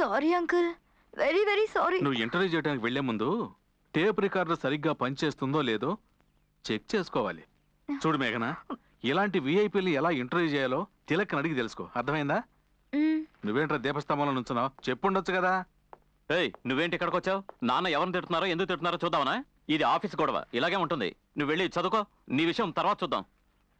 Sorry uncle. Very very sorry. నువ్వు interview చేయడానికి వెళ్ళే ముందు టేప్ రికార్డర్ సరిగ్గా పనిచేస్తుందో లేదో చెక్ చేసుకోవాలి. చూడు మేఘన ఇలాంటి విఐపీలు ఎలా ఇంటర్వ్యూ చేయాలో తిలక్ని అడిగి తెలుసుకో. అర్థమైందా? నువ్వేంట్రా దీపస్తంభంలో నుంచున్నావు? చెప్పుండొచ్చు కదా. ఏయ్ నువ్వేంటి ఇక్కడికి వచ్చావు? నాన్న ఎవరిని తిడుతున్నారో ఎందుకు తిడుతున్నారో చూద్దామనా? ఇది ఆఫీస్ గొడవ ఇలాగే ఉంటుంది. నువ్వు వెళ్ళి చదువుకో నీ విషయం తర్వాత చూద్దాం.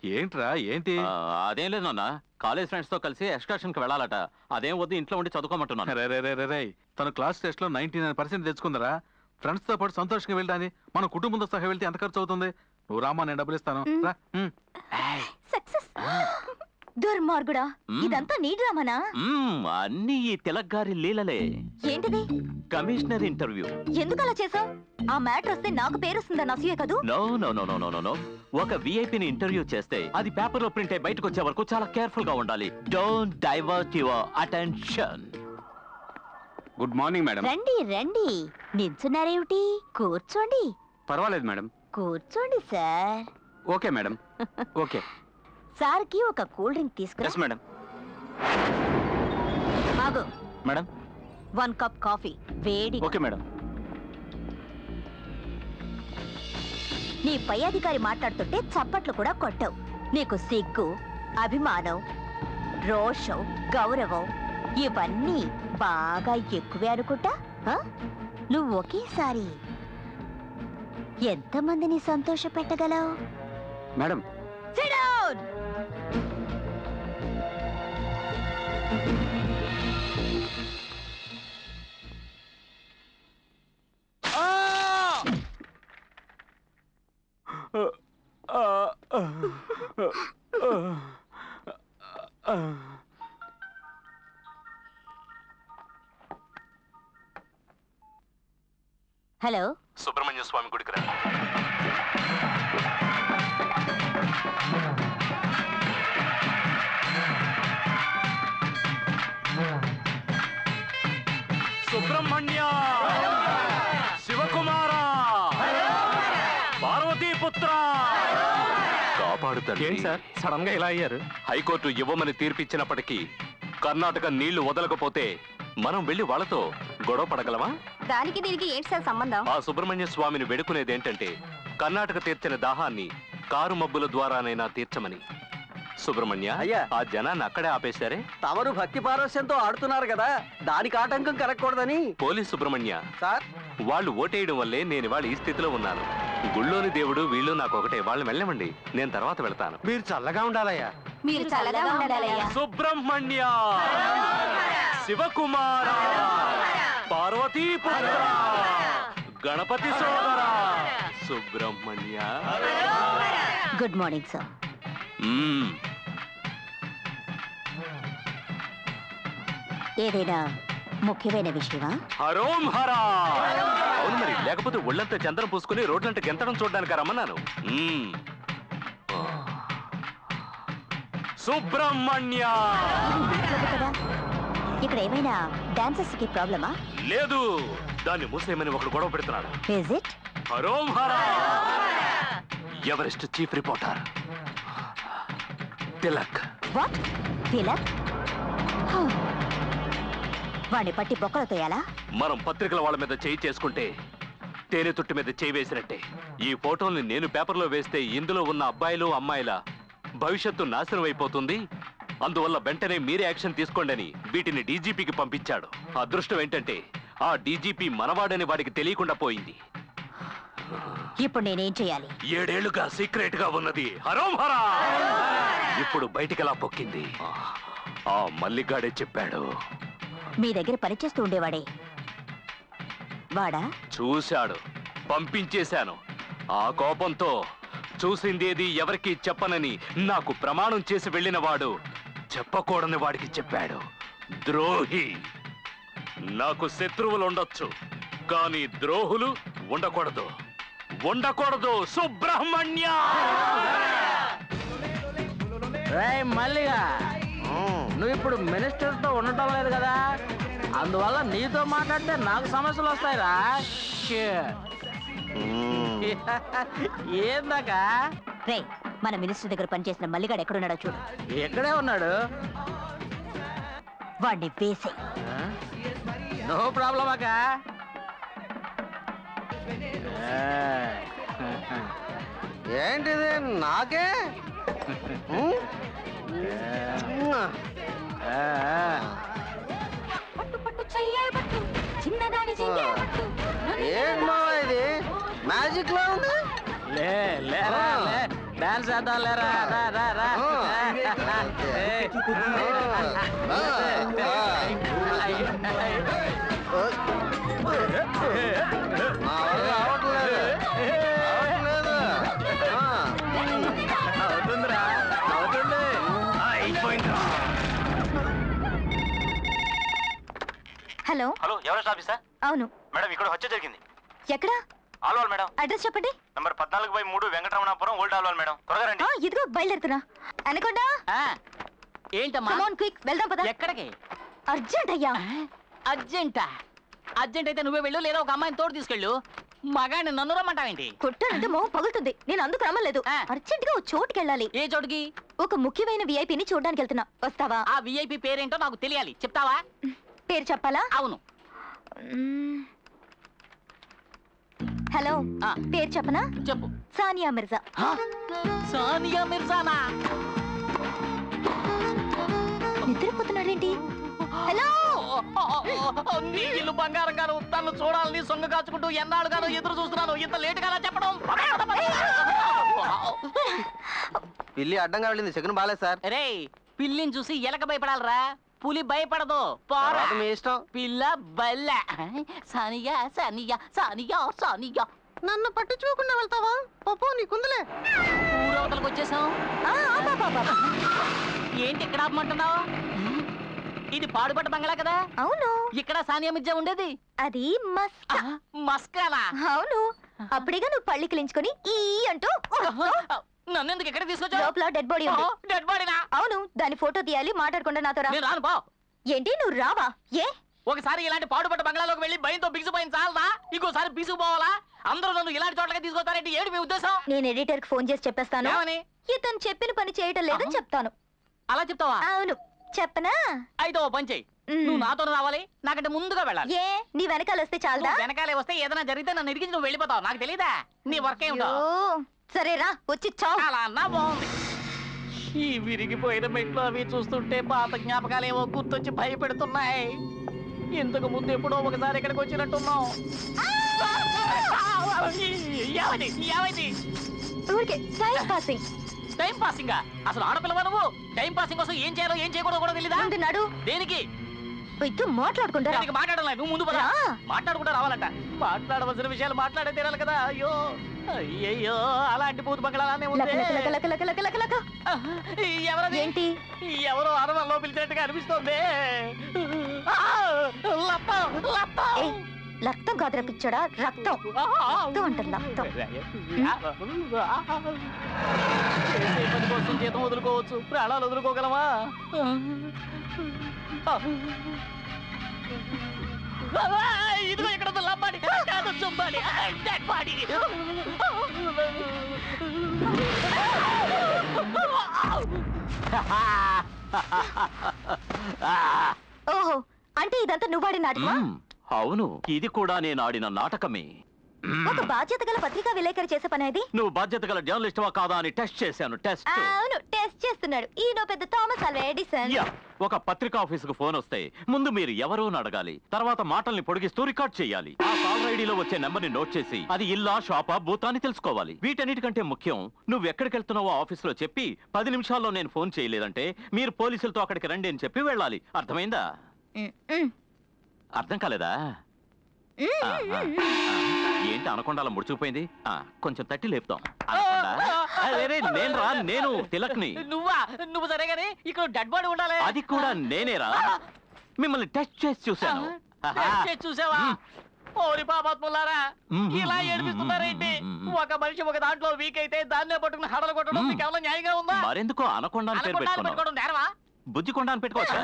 ఏంట్రా ఏంటి? ఆ, అదేం లేదు నాన్న. కాలేజ్ ఫ్రెండ్స్తో కలిసి ఎక్స్కర్షన్కి వెళ్ళాలట. అదేం వద్దు ఇంట్లో ఉండి చదువుకోమంటున్నాను. రే రే రే రే రే. తను క్లాస్ టెస్ట్లో నైన్టీ నైన్ పర్సెంట్ తెచ్చుకుందరా. ఫ్రెండ్స్తో పాటు సంతోషంగా వెళ్ళాని మన కుటుంబంతో సహా వెళ్తే ఎంత ఖర్చు అవుతుంది? నువ్వు రామా నేను డబ్బులు ఇస్తాను. రా. సక్సెస్ దుర్మార్గుడా. ఇదంతా నీ డ్రామానా? అన్నీ ఈ తిలక్ గారి లీలలే. ఏంటిది? Commissioner interview. ఎందుకు అలా చేసావు ఆ మ్యాటర్ వస్తే నాకు పేరు వస్తుందని అసూయే కదూ? No no no no no no no. ఒక విఐపిని ఇంటర్వ్యూ చేస్తే అది పేపర్లో ప్రింట్ అయి బయటకు వచ్చే వరకు చాలా కేర్ఫుల్గా ఉండాలి. Don't divert your attention good morning madam. రండి రండి. నిల్చున్నారేమిటి? కూర్చోండి. పర్వాలేదు మేడం. కూర్చోండి సార్. Okay madam. ఓకే. సార్కి ఒక కూల్ డ్రింక్ తీసుకురా. మేడం ఆగు. Madam one cup coffee. వేడి. ఓకే మేడం నీ పై అధికారి మాట్లాడుతుంటే చప్పట్లు కూడా కొట్టవు. నీకు సిగ్గు అభిమానం రోషం గౌరవం ఇవన్నీ బాగా ఎక్కువే అనుకుంటా? ఆ? నువ్వు ఒకేసారి ఎంతమందిని సంతోష పెట్టగలవు మేడం హలో కాపాడుతాడు ఏంటి సార్? సడన్గా ఇలా అయ్యారు? హైకోర్టు ఇవ్వమని తీర్పిచ్చినప్పటికీ కర్ణాటక నీళ్ళు వదలకపోతే మనం వెళ్ళి వాళ్ళతో గొడవ పడగలమా? దానికి దీనికి ఏంటి సార్ సంబంధం? ఆ సుబ్రహ్మణ్య స్వామిని వేడుకునేదేంటంటే కర్ణాటక తీర్చిన దాహాన్ని కారు మబ్బుల ద్వారానైనా తీర్చమని. సుబ్రహ్మణ్య అయ్యా. ఆ జనాన్ని అక్కడే ఆపేశారే? తమరు భక్తి పారవస్యంతో ఆడుతున్నారు కదా దానికి ఆటంకం కలగకూడదని. Police Subrahmanya sir? వాళ్ళు ఓటేయడం వల్లే నేను ఇవాళ ఈ స్థితిలో ఉన్నాను. గుళ్ళోని దేవుడు వీళ్ళు నాకు ఒకటే. వాళ్ళని వెళ్ళమండి నేను తర్వాత వెళ్తాను. మీరు చల్లగా ఉండాలయ్యా. మీరు చల్లగా ఉండాలయ్యా. సుబ్రహ్మణ్య. శివకుమార. పార్వతీపుత్ర. గణపతి సోదర. సుబ్రహ్మణ్య. Good morning sir. ఏదైనా ముఖ్యమైన విషయమా? హరోం హరా అవును మరి లేకపోతే ఒళ్ళంతా చందనం పూసుకుని రోడ్లంటే గెంతడం చూడడానికి రమ్మన్నాను. మ్మ్. సుబ్రహ్మణ్య! కదా ఇక్కడ ఏమైనా డాన్సర్స్కి ప్రాబ్లమా? లేదు దాన్ని మూసేయమని ఒకడు గొడవ పెడుతున్నాడు. Is it హరోం Hara Everest chief reporter? Tilak. What Tilak. వాడిని పట్టి బొక్కలు తోయాలా? మనం పత్రికల వాళ్ళ మీద చేయి చేసుకుంటే తేనె తుట్టు మీద చేయి వేసినట్టే. ఈ ఫోటోల్ని నేను పేపర్లో వేస్తే ఇందులో ఉన్న అబ్బాయిలు అమ్మాయిల భవిష్యత్తు నాశనం అయిపోతుంది. అందువల్ల వెంటనే మీరే యాక్షన్ తీసుకోండి అని వీటిని డీజీపీకి పంపించాడు. అదృష్టం ఏంటంటే ఆ డీజీపీ మనవాడని వాడికి తెలియకుండా పోయింది. ఇప్పుడు నేనేం చేయాలి? ఏడేళ్ళుగా సీక్రెట్గా ఉన్నది హరోం హరా ఇప్పుడు బయటికెలా పొక్కింది? ఆ మల్లిగాడే చెప్పాడు మీ దగ్గర పనిచేస్తూ ఉండేవాడే. వాడా? చూశాడు. పంపించేశాను. ఆ కోపంతో చూసిందేది ఎవరికీ చెప్పనని నాకు ప్రమాణం చేసి వెళ్ళిన వాడు చెప్పకూడని వాడికి చెప్పాడు. ద్రోహి. నాకు శత్రువులు ఉండొచ్చు కానీ ద్రోహులు ఉండకూడదు. ఉండకూడదు సుబ్రహ్మణ్య! మల్లిగా! నువ్వు ఇప్పుడు మినిస్టర్తో ఉండటం లేదు కదా? అందువల్ల నీతో మాట్లాడితే నాకు సమస్యలు వస్తాయిరా. ఏందాక? రే మన మినిస్టర్ దగ్గర పనిచేసిన మల్లిగాడు ఎక్కడున్నాడో చూడు. ఎక్కడే ఉన్నాడు? వాడిని వేసే? నో ప్రాబ్లం అక్క. ఏంటిది? నాకే? ఏంటి మావా ఇది? మ్యాజిక్లో ఉంది లే లేరా లే. డాన్స్ చేద్దాం లేరా రా రా రా అవును. మేడం ఇక్కడ హత్య జరిగింది. ఎక్కడా? ఆల్వాల్ మేడం. అడ్రస్ చెప్పండి. నంబర్ పద్నాలుగు బై మూడు వెంకటరమణాపురం ఓల్డ్ ఆల్వాల్ మేడం. త్వరగా రండి. ఇదిగో బయలుదేరుతున్నా. అనకుండా? ఆ, ఏంటమ్మా? కమాన్ క్విక్ వెళ్దాం పద. ఎక్కడికి? అర్జెంట్ అయ్యా. అర్జెంటా? అర్జెంట్ అయితే నువ్వే వెళ్ళు లేదా ఒక అమ్మాయిని తోడు తీసుకెళ్ళు. మగాడిని నన్ను రమ్మంటావేంటి? కొట్టానంటే మొహం పగులుతుంది. నేను అందుకు రమ్మలేదు. ఆ. అర్జెంట్గా ఓ చోటుకి వెళ్ళాలి. ఏ చోటుకి? ఒక ముఖ్యమైన విఐపిని చూడడానికి వెళ్తున్నా. వస్తావా? ఆ విఐపి పేరేంటో నాకు తెలియాలి. చెప్తావా? పేరు చెప్పాలా? అవును. హలో. పేరు చెప్పనా? చెప్పు. సానియా మిర్జా. హ? సానియా మిర్జానా? నిద్రపోతున్నాడేంటి హలో! నీ ఇల్లు బంగారం గాను తను చూడాలని సొంగ కాచుకుంటూ ఎన్నాళ్ళుగానో ఎదురు చూస్తున్నాను. ఇంత లేట్గా చెప్పడం. పిల్లి అడ్డంగా వెళ్ళింది. చికెన్ బాలేదు సార్. రే పిల్లిని చూసి ఎలక భయపడాలరా. పులి భయపడదు. పోరా. మీ ఇష్టం. పిల్ల బల్ల. సానియా సానియా సానియా సానియా. నన్ను పట్టించుకోకుండా వెళ్తావా? పప్పు నీకుందిలే ఊరవతలకు వచ్చేసాం. ఏంటి ఇక్కడ ఆపమంటున్నావు? ఇది పాడుపడ్డ బంగ్లా కదా? అవును. ఇక్కడ సానియా మిర్జా ఉండేది? అది మస్క్. మస్కానా? అవును. అప్పుడేగా నువ్వు పళ్ళి కిలించుకొని ఈ అంటూ నన్ను ఎందుకు ఎక్కడ తీసుకొచ్చావు? లోపల డెడ్ బాడీ ఉంది. డెడ్ బాడీనా అవును దాని ఫోటో తీయాలి మాట్లాడకుండా నాతో రా. నేను రాను పో. ఏంటి నువ్వు రావా? ఏ? ఒకసారి ఇలాంటి పాడుపడ్డ బంగ్లాలోకి వెళ్ళి భయంతో బిగిసిపోయిన చాలదా? ఇంకోసారి బిగుసిపోవాలా? అందరూ నన్ను ఇలాంటి చోట్లకి తీసుకొస్తారంటే? ఏంటి మీ ఉద్దేశం? నేను ఎడిటర్కి ఫోన్ చేసి చెప్పేస్తాను. ఏమని? ఇతను చెప్పిన పని చేయటం లేదని చెప్తాను. అలా చెప్తావా? అవును. చెప్పనా? అయితే ఓ పని చెయ్యి. నువ్వు నాతో రావాలి నాకంటే ముందుగా వెళ్ళాలి. ఏ? నీ వెనకాల వస్తే చాలదా? నువ్వు వెనకాలే వస్తే ఏదైనా జరిగితే నన్ను ఇరిగించి నువ్వు వెళ్ళిపోతావు. నాకు తెలీదా? నీ వర్క్ ఏమిటో అయ్యో, సరే రా వచ్చి చావు. అలా అన్నా బాగుంది. ఈ విరిగిపోయిన మెట్లు అవి చూస్తుంటే పాత జ్ఞాపకాలేవో గుర్తొచ్చి భయపెడుతున్నాయి. ఇంతకు ముందు ఎప్పుడో ఒకసారి ఇక్కడికి వచ్చినట్టున్నావు ఏమైంది? ఏమైంది? ఊరికే టైం పాసింగ్. Time passing? అసలు ఆడపిల్లవా నువ్వు? టైం పాసింగ్ కోసం ఏం చేయాలో ఏం చేయకూడదో కూడా తెలీదా? ముందు నడు. దేనికి? ఇద్దరు మాట్లాడుకుంటారా? దానికి మాట్లాడలే నువ్వు ముందు పదా. మాట్లాడుకుంటా రావాలంట. మాట్లాడవలసిన విషయాలు మాట్లాడే తీరాలి కదా. అయ్యో. అయ్యయ్యో అలాంటి పూత బంగళానే లక లక లక లక లక లక లక లక. ఎవరది? ఏంటి? ఎవరో అరవల్లో పిలిచినట్టుగా అనిపిస్తోంది. ఆ! లప్పం, లప్పం. ఏయ్, రక్తం కాదురా పిచ్చోడా? రక్తం. రక్తం అంటారు రక్తం. చేసే పని కోసం జీతం వదులుకోవచ్చు. ప్రాణాలు వదులుకోగలమా? ఇదిగో ఇక్కడ కాదు చుంబాడి. డెడ్ బాడీ ఓహో అంటే ఇదంతా నువ్వాడి నాటకమా? మ్మ్. అవును. ఇది కూడా నేను ఆడిన నాటకమే. ఒక బాధ్యత గల పత్రికా విలేకరి చేసే పని అది? నువ్వు బాధ్యత గల జర్నలిస్టువా కాదా అని టెస్ట్ చేశాను టెస్ట్ అవును టెస్ట్ చేస్తున్నాడు. ఈయన పెద్ద థామస్ అల్వా ఎడిసన్. యా ఒక పత్రికా ఆఫీసుకు ఫోన్ వస్తే ముందు మీరు ఎవరో అని అడగాలి తర్వాత మాటల్ని పొడిగిస్తూ రికార్డ్ చేయాలి. ఆ కాల్ ఐడిలో వచ్చే నెంబర్ని నోట్ చేసి అది ఇల్లా షాపా బూతా అని తెలుసుకోవాలి. వీటన్నిటికంటే ముఖ్యం నువ్వు ఎక్కడికి వెళ్తున్నావో ఆఫీసులో చెప్పి పది నిమిషాల్లో నేను ఫోన్ చేయలేదంటే మీరు పోలీసులతో అక్కడికి రండి అని చెప్పి వెళ్ళాలి. అర్థమైందా? ఉమ్, ఉమ్, అర్థం కాలేదా. ఏంటి అనకుండా అలా ముడుచుకుపోయింది? ఆ, కొంచెం తట్టి లేపుతాం. అరే, నేను రా నేను తిలక్ని. నువ్వా? నువ్వు సరే ఇక్కడ డెడ్ బాడీ ఉండాలి. అది కూడా నేనేరా మిమ్మల్ని టెస్ట్ చేసి చూశాను. చూసావా. ఓరి పాపాత్ములారా. ఇలా ఏడిపిస్తున్నారేంటి. ఒక మనిషి ఒక దాంట్లో వీక్ అయితే దాన్నే పట్టుకుని హడలు కొట్టడం. మీకు న్యాయంగా ఉందా? మరెందుకో అనకొండ పెట్టుకోవడం నేరమా? బుజ్జికొండ అని పెట్టుకోవచ్చా.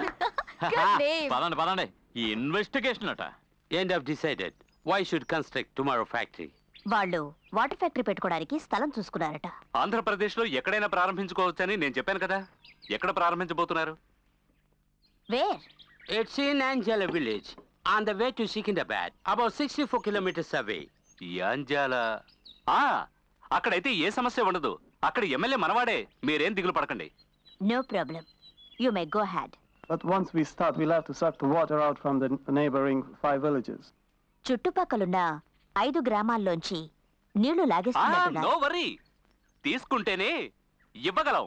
పదండి పదండి. ఇన్వెస్టిగేషన్ అట. End of decided why should construct tomorrow factory వాళ్ళు వాటర్ ఫ్యాక్టరీ పెట్టుకోవడానికి స్థలం చూసుకున్నారట. ఆంధ్రప్రదేశ్లో ఎక్కడైనా ప్రారంభించుకోవచ్చని నేను చెప్పాను కదా. ఎక్కడ ప్రారంభించబోతున్నారు? Where it's in Anjala village On the way to Secunderabad, about 64 kilometers away. Yanjala ఆ అక్కడైతే ఏ సమస్య ఉండదు. అక్కడ ఎమ్మెల్యే మనవాడే మీరేం దిగులు పడకండి. No problem you may go ahead But once we start, we'll have to suck the water out from the neighboring five villages. చుట్టుపక్కలున్న ఐదు గ్రామాల్లోంచి నీళ్ళు నో లాగేస్తున్నట్టున్నారు వరీ తీసుకుంటేనే ఇవ్వగలం